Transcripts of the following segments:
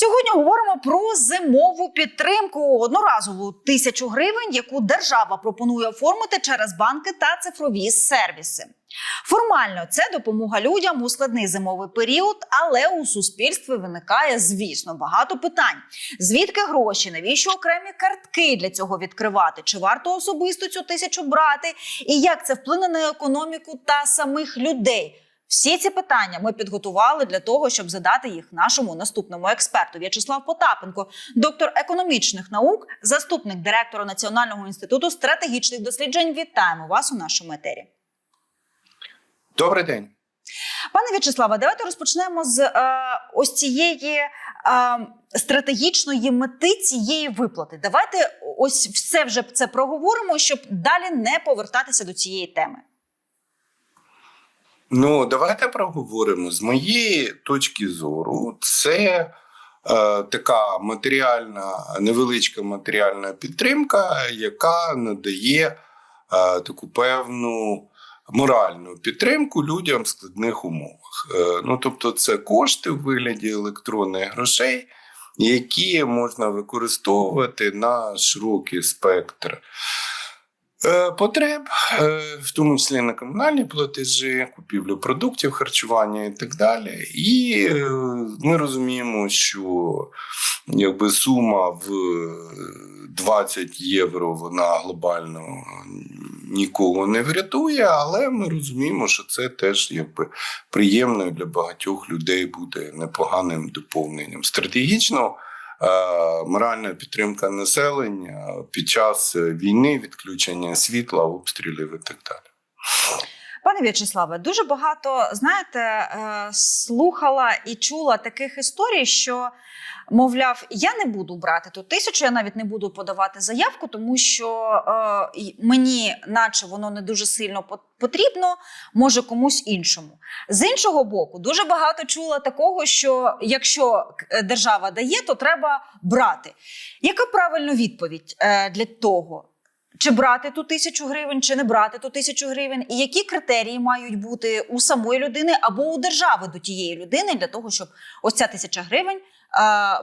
Сьогодні говоримо про зимову підтримку одноразову тисячу гривень, яку держава пропонує оформити через банки та цифрові сервіси. Формально це допомога людям у складний зимовий період, але у суспільстві виникає, звісно, багато питань: звідки гроші, навіщо окремі картки для цього відкривати? Чи варто особисто цю тисячу брати? І як це вплине на економіку та самих людей? Всі ці питання ми підготували для того, щоб задати їх нашому наступному експерту В'ячеслав Потапенко, доктор економічних наук, заступник директора Національного інституту стратегічних досліджень. Вітаємо вас у нашому етері. Добрий день. Пане В'ячеславе, давайте розпочнемо з е, ось цієї е, стратегічної мети цієї виплати. Давайте ось все вже це проговоримо, щоб далі не повертатися до цієї теми. Ну, давайте проговоримо. З моєї точки зору, це е, така матеріальна, невеличка матеріальна підтримка, яка надає е, таку певну моральну підтримку людям в складних умовах. Е, ну, тобто, це кошти в вигляді електронних грошей, які можна використовувати на широкий спектр. Е, Потреб, е, в тому числі на комунальні платежі, купівлю продуктів харчування і так далі. І е, ми розуміємо, що якби сума в 20 євро вона глобально нікого не врятує, але ми розуміємо, що це теж якби приємно для багатьох людей буде непоганим доповненням. Стратегічно моральна підтримка населення під час війни, відключення світла, обстрілів і так далі. Пане В'ячеславе, дуже багато знаєте, е, слухала і чула таких історій, що мовляв, я не буду брати ту тисячу, я навіть не буду подавати заявку, тому що е, мені, наче воно не дуже сильно потрібно, може комусь іншому. З іншого боку, дуже багато чула такого, що якщо е, держава дає, то треба брати. Яка правильна відповідь для того? Чи брати ту тисячу гривень, чи не брати ту тисячу гривень, і які критерії мають бути у самої людини або у держави до тієї людини для того, щоб ось ця тисяча гривень е,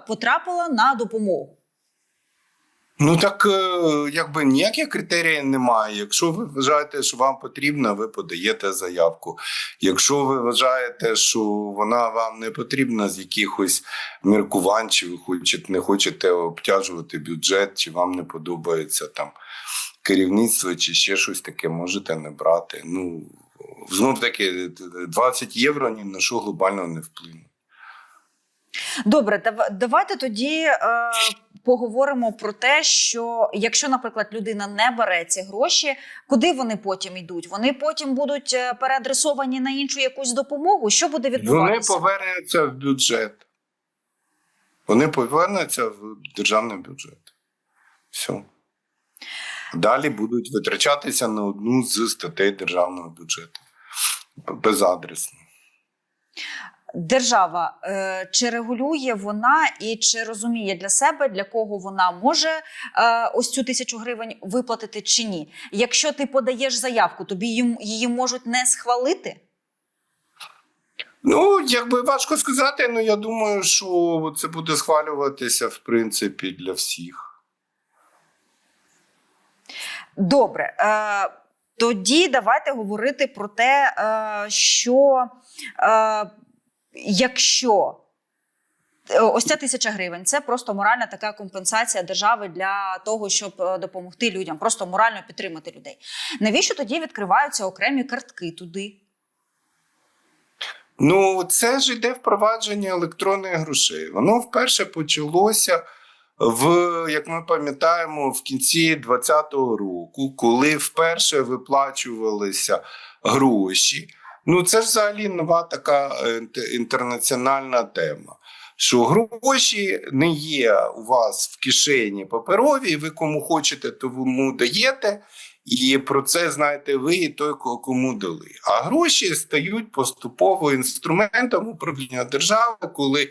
потрапила на допомогу? Ну так е, якби ніяких критеріїв немає. Якщо ви вважаєте, що вам потрібно, ви подаєте заявку. Якщо ви вважаєте, що вона вам не потрібна з якихось міркувань, чи ви хочете, не хочете обтяжувати бюджет, чи вам не подобається там керівництво, чи ще щось таке, можете не брати. Ну знов таки 20 євро ні на що глобально не вплине. Добре, давайте тоді е, поговоримо про те, що якщо, наприклад, людина не бере ці гроші, куди вони потім йдуть? Вони потім будуть е, переадресовані на іншу якусь допомогу. Що буде Вони повернуться в бюджет. Вони повернуться в державний бюджет. Все. Далі будуть витрачатися на одну з статей державного бюджету. Безадресно. Держава е, чи регулює вона і чи розуміє для себе, для кого вона може е, ось цю тисячу гривень виплатити чи ні? Якщо ти подаєш заявку, тобі її можуть не схвалити? Ну, якби важко сказати, але я думаю, що це буде схвалюватися, в принципі, для всіх. Добре. Е, тоді давайте говорити про те, е, що е, якщо ось ця тисяча гривень це просто моральна така компенсація держави для того, щоб допомогти людям, просто морально підтримати людей. Навіщо тоді відкриваються окремі картки туди? Ну, це ж йде впровадження електронних грошей. Воно вперше почалося в, як ми пам'ятаємо, в кінці 2020 року, коли вперше виплачувалися гроші. Ну, це ж взагалі нова така е, інтернаціональна тема. Що гроші не є у вас в кишені паперові, ви кому хочете, тому даєте. І про це знаєте ви і той, ко- кому дали. А гроші стають поступово інструментом управління держави, коли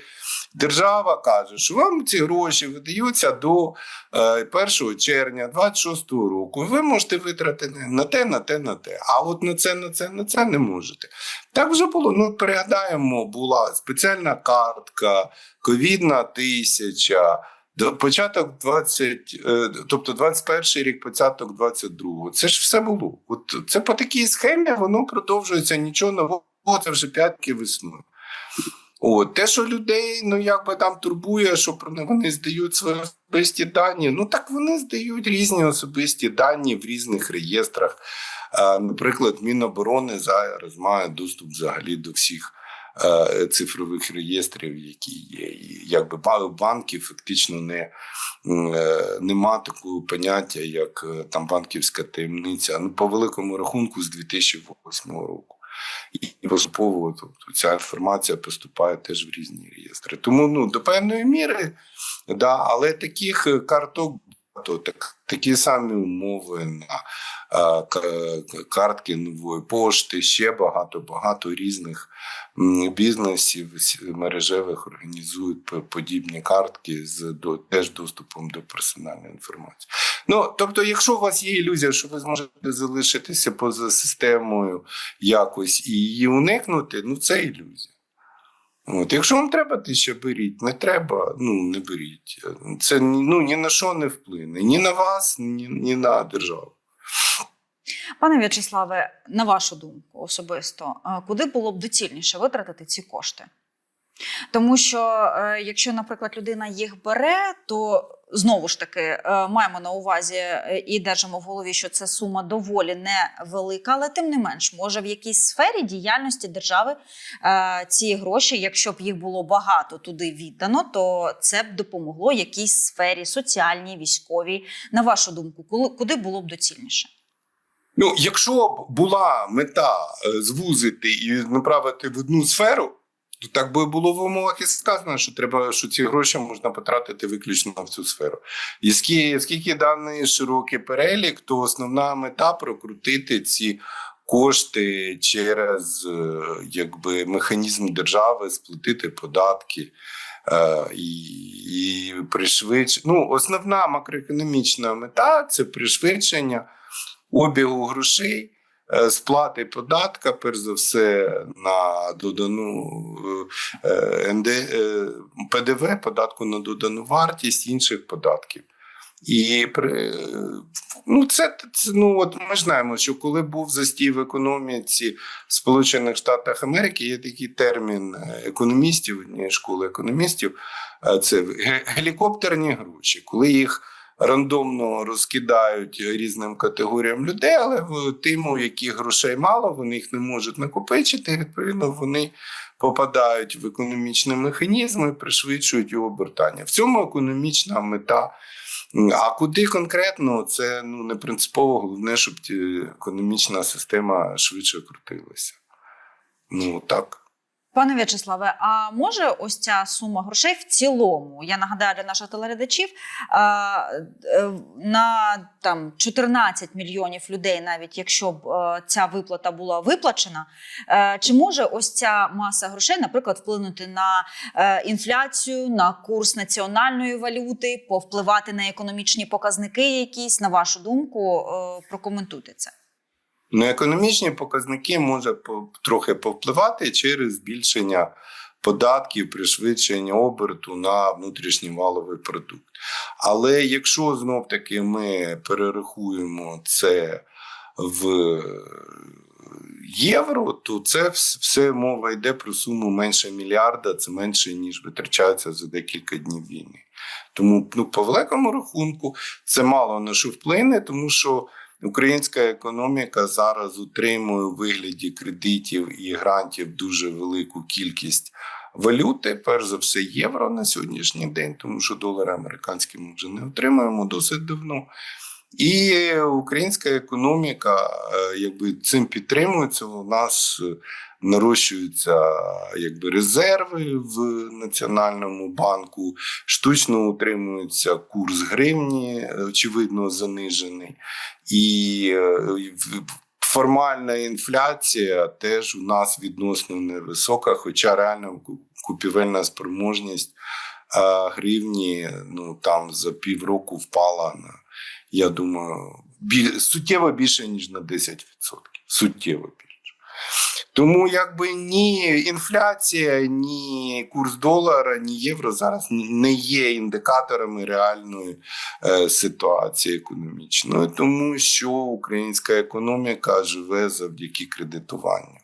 Держава каже, що вам ці гроші видаються до е, 1 червня 26 року. Ви можете витратити на те, на те, на те. А от на це, на це, на це не можете. Так вже було. Ну, пригадаємо, була спеціальна картка, ковідна тисяча. До початок 20, е, тобто 21 рік, початок 22. Це ж все було. От це по такій схемі воно продовжується нічого нового. Це вже п'ятки весною. От те, що людей ну якби там турбує, що про вони здають свої особисті дані. Ну так вони здають різні особисті дані в різних реєстрах. Е, Наприклад, Міноборони зараз має доступ взагалі до всіх цифрових реєстрів, які є. І якби ба- банки фактично не е, нема такого поняття, як е, там банківська таємниця. Ну по великому рахунку з 2008 року. І поступово тобто, ця інформація поступає теж в різні реєстри. Тому ну, до певної міри, да, але таких е, карток багато, так, такі самі умови на картки нової пошти, ще багато, багато різних бізнесів мережевих організують подібні картки з до, теж доступом до персональної інформації. Ну, тобто, якщо у вас є ілюзія, що ви зможете залишитися поза системою якось і її уникнути, ну це ілюзія. От, якщо вам треба тисяча, беріть, не треба, ну не беріть. Це ну, ні на що не вплине, ні на вас, ні, ні на державу. Пане В'ячеславе, на вашу думку особисто, е, куди було б доцільніше витратити ці кошти? Тому що е, якщо, наприклад, людина їх бере, то знову ж таки е, маємо на увазі е, і держимо в голові, що це сума доволі невелика, але тим не менш, може в якійсь сфері діяльності держави е, ці гроші, якщо б їх було багато туди віддано, то це б допомогло якійсь сфері соціальній, військовій. На вашу думку, куди було б доцільніше? Ну, якщо б була мета звузити і направити в одну сферу, так би було в умовах і сказано, що треба, що ці гроші можна потратити виключно в цю сферу. І скільки, скільки даний широкий перелік, то основна мета прокрутити ці кошти через е, якби механізм держави, сплатити податки. е, І, і пришвидш... ну, основна макроекономічна мета це пришвидшення обігу грошей, сплати податка, перш за все, на додану е, е, НД, е, ПДВ, податку на додану вартість інших податків. І при, ну, це, ну, от ми знаємо, що коли був застій в економіці в Сполучених Штатах Америки, є такий термін е, економістів, школи економістів, е, це ге- гелікоптерні гроші, коли їх рандомно розкидають різним категоріям людей, але в тим, у яких грошей мало, вони їх не можуть накопичити. Відповідно, вони попадають в економічні механізми, пришвидшують його обертання. В цьому економічна мета. А куди конкретно це ну не принципово головне, щоб економічна система швидше крутилася. Ну так. Пане В'ячеславе, а може ось ця сума грошей в цілому? Я нагадаю для наших телеглядачів е, на там 14 мільйонів людей, навіть якщо б е, ця виплата була виплачена, е, чи може ось ця маса грошей, наприклад, вплинути на інфляцію, на курс національної валюти, повпливати на економічні показники, якісь на вашу думку, прокоментуйте це. На економічні показники може трохи повпливати через збільшення податків, пришвидшення оберту на внутрішній валовий продукт. Але якщо знов таки ми перерахуємо це в євро, то це все мова йде про суму менше мільярда, це менше ніж витрачається за декілька днів війни. Тому ну, по великому рахунку це мало на що вплине, тому що Українська економіка зараз утримує у вигляді кредитів і грантів дуже велику кількість валюти, перш за все, євро на сьогоднішній день, тому що долари американські ми вже не отримуємо досить давно. І українська економіка е, якби цим підтримується. У нас нарощуються якби резерви в Національному банку, штучно утримується курс гривні, очевидно, занижений. І е, формальна інфляція теж у нас відносно невисока, хоча реально купівельна спроможність а, гривні ну, там за півроку впала на, я думаю, бі, суттєво більше, ніж на 10%. Суттєво більше. Тому якби ні інфляція, ні курс долара, ні євро зараз не є індикаторами реальної е, ситуації економічної, тому що українська економіка живе завдяки кредитуванню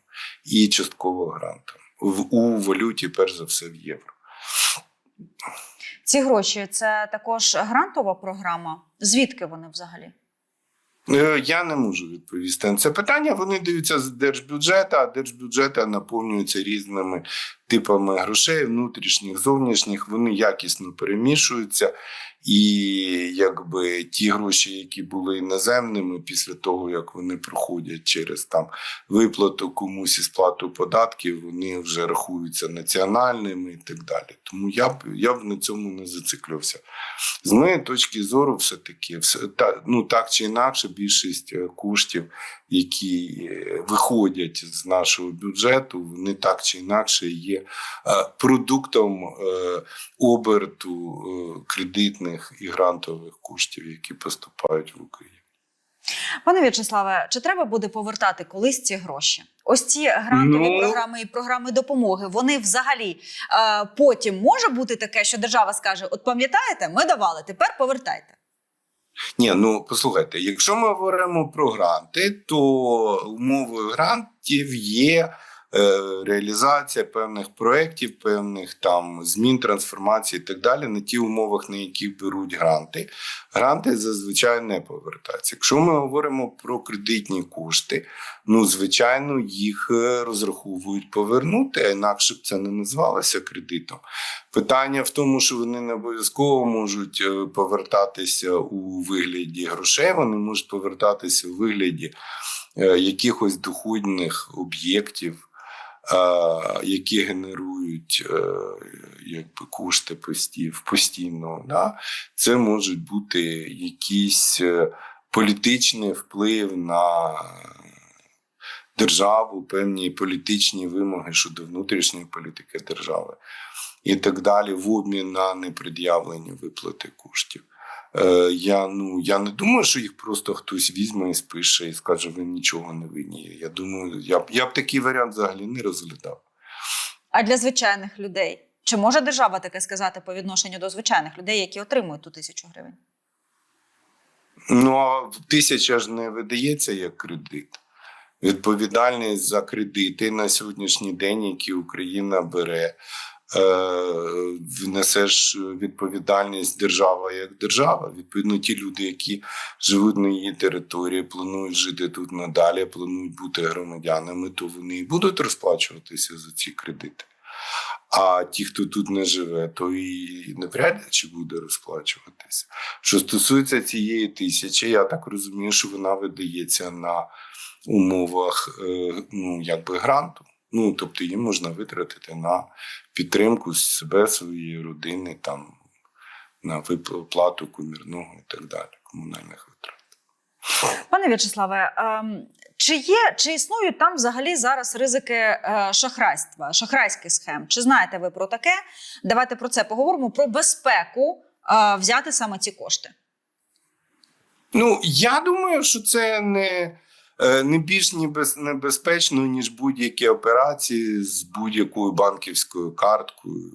і частково грантам в у валюті, перш за все, в євро. Ці гроші це також грантова програма. Звідки вони взагалі? Е, Я не можу відповісти на це питання. Вони даються з держбюджету, а держбюджети наповнюються різними типами грошей, внутрішніх, зовнішніх. Вони якісно перемішуються. І якби ті гроші, які були іноземними, після того як вони проходять через там виплату комусь і сплату податків, вони вже рахуються національними і так далі. Тому я б я б на цьому не зациклювався. З моєї точки зору, все таки, все та ну так чи інакше, більшість е, коштів, які е, виходять з нашого бюджету, вони так чи інакше є е, продуктом оберту е, кредитних і грантових коштів, які поступають в Україну. Пане В'ячеславе, чи треба буде повертати колись ці гроші? Ось ці грантові Ну- програми і програми допомоги. Вони взагалі е, потім може бути таке, що держава скаже: От пам'ятаєте, ми давали, тепер повертайте. Ні, ну послухайте, якщо ми говоримо про гранти, то умовою грантів є реалізація певних проєктів, певних там змін, трансформацій і так далі на ті умовах, на яких беруть гранти. Гранти зазвичай не повертаються. Якщо ми говоримо про кредитні кошти, ну звичайно, їх е, розраховують повернути, а інакше б це не називалося кредитом. Питання в тому, що вони не обов'язково можуть е, повертатися у вигляді грошей, вони можуть повертатися у вигляді е, якихось доходних об'єктів, е, які генерують е, якби, кошти постів, постійно. Да? Це можуть бути якийсь е, політичний вплив на державу, певні політичні вимоги щодо внутрішньої політики держави і так далі, в обмін на непред'явлені виплати коштів. Е, я, ну, я не думаю, що їх просто хтось візьме і спише і скаже, ви нічого не винні. Я думаю, я б, я б такий варіант взагалі не розглядав. А для звичайних людей чи може держава таке сказати по відношенню до звичайних людей, які отримують ту тисячу гривень? Ну, а тисяча ж не видається як кредит. Відповідальність за кредити на сьогоднішній день, які Україна бере, е, несе ж відповідальність держава як держава. Відповідно, ті люди, які живуть на її території, планують жити тут надалі, планують бути громадянами, то вони і будуть розплачуватися за ці кредити. А ті, хто тут не живе, то і навряд чи буде розплачуватися. Що стосується цієї тисячі, я так розумію, що вона видається на умовах е, ну, якби гранту. Ну, тобто її можна витратити на підтримку себе, своєї родини, там, на виплату комірного і так далі, комунальних витрат. Пане В'ячеславе, ем, чи є чи існують там взагалі зараз ризики е, шахрайства, шахрайських схем? Чи знаєте ви про таке? Давайте про це поговоримо про безпеку е, взяти саме ці кошти. Ну, я думаю, що це не, не більш небез- небезпечно, ніж будь-які операції з будь-якою банківською карткою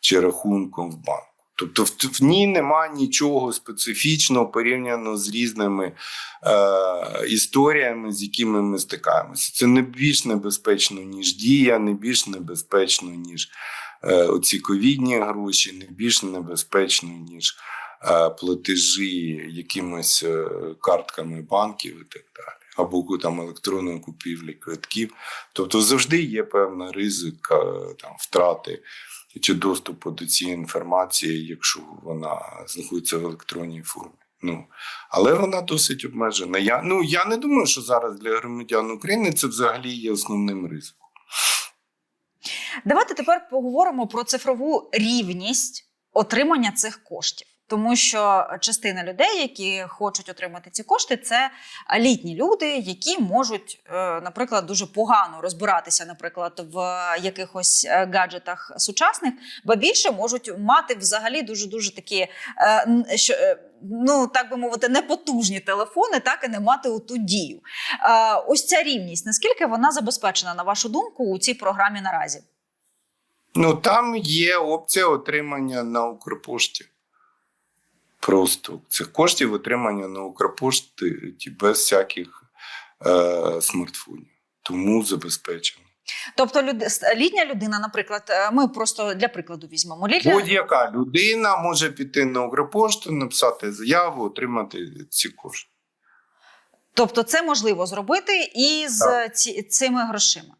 чи рахунком в банку. Тобто в, ній немає нічого специфічного порівняно з різними е, історіями, з якими ми стикаємося. Це не більш небезпечно, ніж дія, не більш небезпечно, ніж е, оці ковідні гроші, не більш небезпечно, ніж е, платежі якимись е, картками банків і так далі, або там електронної купівлі квитків. Тобто завжди є певна ризика е, там втрати чи доступу до цієї інформації, якщо вона знаходиться в електронній формі. Ну, але вона досить обмежена. Я, ну, я не думаю, що зараз для громадян України це взагалі є основним ризиком. Давайте тепер поговоримо про цифрову рівність отримання цих коштів. Тому що частина людей, які хочуть отримати ці кошти, це літні люди, які можуть, е, наприклад, дуже погано розбиратися, наприклад, в якихось е, гаджетах сучасних, бо більше можуть мати взагалі дуже дуже такі, е, що, ну так би мовити, непотужні телефони, так і не мати у ту дію. Ось ця рівність, наскільки вона забезпечена, на вашу думку, у цій програмі наразі? Ну там є опція отримання на Укрпошті. Просто цих коштів отримання на Укрпошті ті, без всяких е, смартфонів. Тому забезпечено. Тобто, люд... літня людина, наприклад, е, ми просто для прикладу візьмемо. Літня... Будь-яка людина може піти на Укрпошту, написати заяву, отримати ці кошти. Тобто, це можливо зробити і з ці... цими грошима.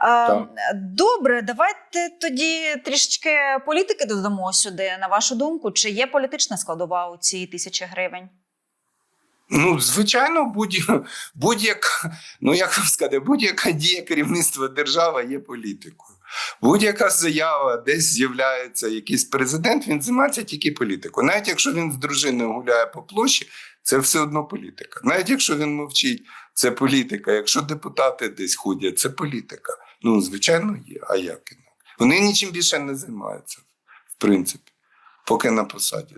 Так. Добре, давайте тоді трішечки політики додамо сюди. На вашу думку, чи є політична складова у цій тисячі гривень? Ну, звичайно, будь, будь-яка, ну як вам сказати, будь-яка дія керівництва держави є політикою. Будь-яка заява, десь з'являється якийсь президент, він займається тільки політикою. Навіть якщо він з дружиною гуляє по площі, це все одно політика. Навіть якщо він мовчить, це політика. Якщо депутати десь ходять, це політика. Ну, звичайно, є. А як інакше? Вони нічим більше не займаються, в принципі, поки на посаді.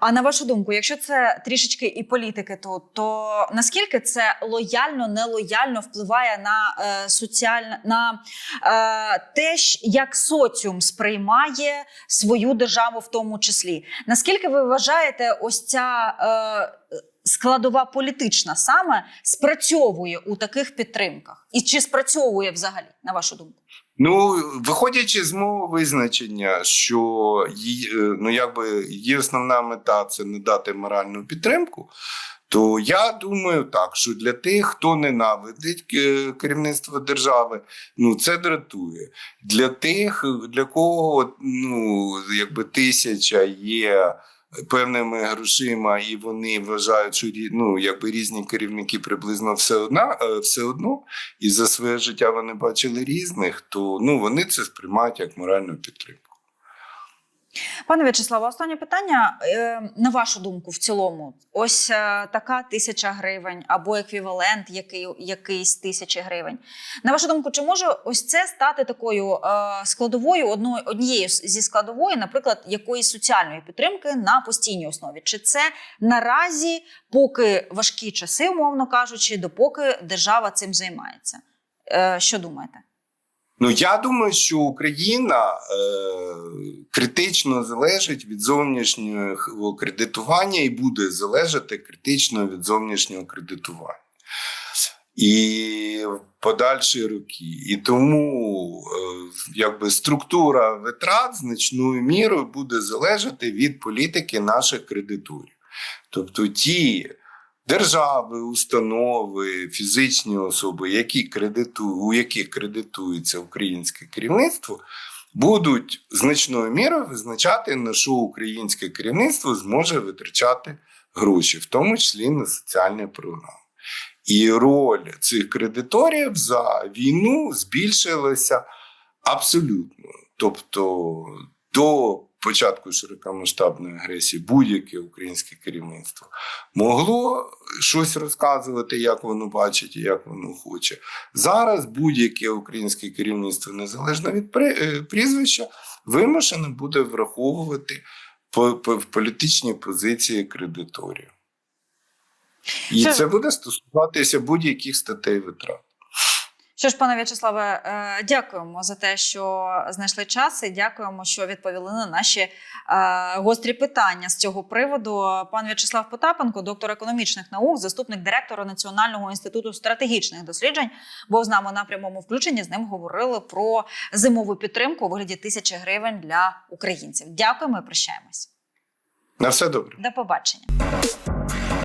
А на вашу думку, якщо це трішечки і політики тут, то наскільки це лояльно, нелояльно впливає на е, соціальне на е, те, як соціум сприймає свою державу, в тому числі? Наскільки ви вважаєте, ось ця е, складова політична саме спрацьовує у таких підтримках? І чи спрацьовує взагалі, на вашу думку? Ну, виходячи з мого визначення, що її, е, ну, якби її основна мета це не дати моральну підтримку, то я думаю так, що для тих, хто ненавидить е, керівництво держави, ну це дратує. Для тих, для кого ну, якби тисяча є певними грошима, і вони вважають, що ну, якби різні керівники приблизно все одна, е, все одно і за своє життя вони бачили різних, то ну вони це сприймають як моральну підтримку. Пане В'ячеславе, останнє питання. Е, На вашу думку, в цілому, ось е, така тисяча гривень або еквівалент який, якийсь тисячі гривень. На вашу думку, чи може ось це стати такою е, складовою, однією зі складової, наприклад, якоїсь соціальної підтримки на постійній основі? Чи це наразі, поки важкі часи, умовно кажучи, допоки держава цим займається? Що думаєте? Ну я думаю, що Україна е, критично залежить від зовнішнього кредитування і буде залежати критично від зовнішнього кредитування. І в подальші роки. І тому е, якби структура витрат значною мірою буде залежати від політики наших кредиторів. Тобто ті держави, установи, фізичні особи, які кредиту, у яких кредитується українське керівництво, будуть значною мірою визначати, на що українське керівництво зможе витрачати гроші, в тому числі на соціальні програми. І роль цих кредиторів за війну збільшилася абсолютно. Тобто до початку широкомасштабної агресії будь-яке українське керівництво могло щось розказувати, як воно бачить і як воно хоче. Зараз будь-яке українське керівництво, незалежно від е, прізвища, вимушено буде враховувати по- по- політичні позиції кредиторів. І це буде стосуватися будь-яких статей витрат. Що ж, пане В'ячеславе, е, дякуємо за те, що знайшли час, і дякуємо, що відповіли на наші е, гострі питання з цього приводу. Пан В'ячеслав Потапенко, доктор економічних наук, заступник директора Національного інституту стратегічних досліджень, був з нами на прямому включенні. З ним говорили про зимову підтримку у вигляді тисячі гривень для українців. Дякуємо і прощаємось. На все добре. До побачення.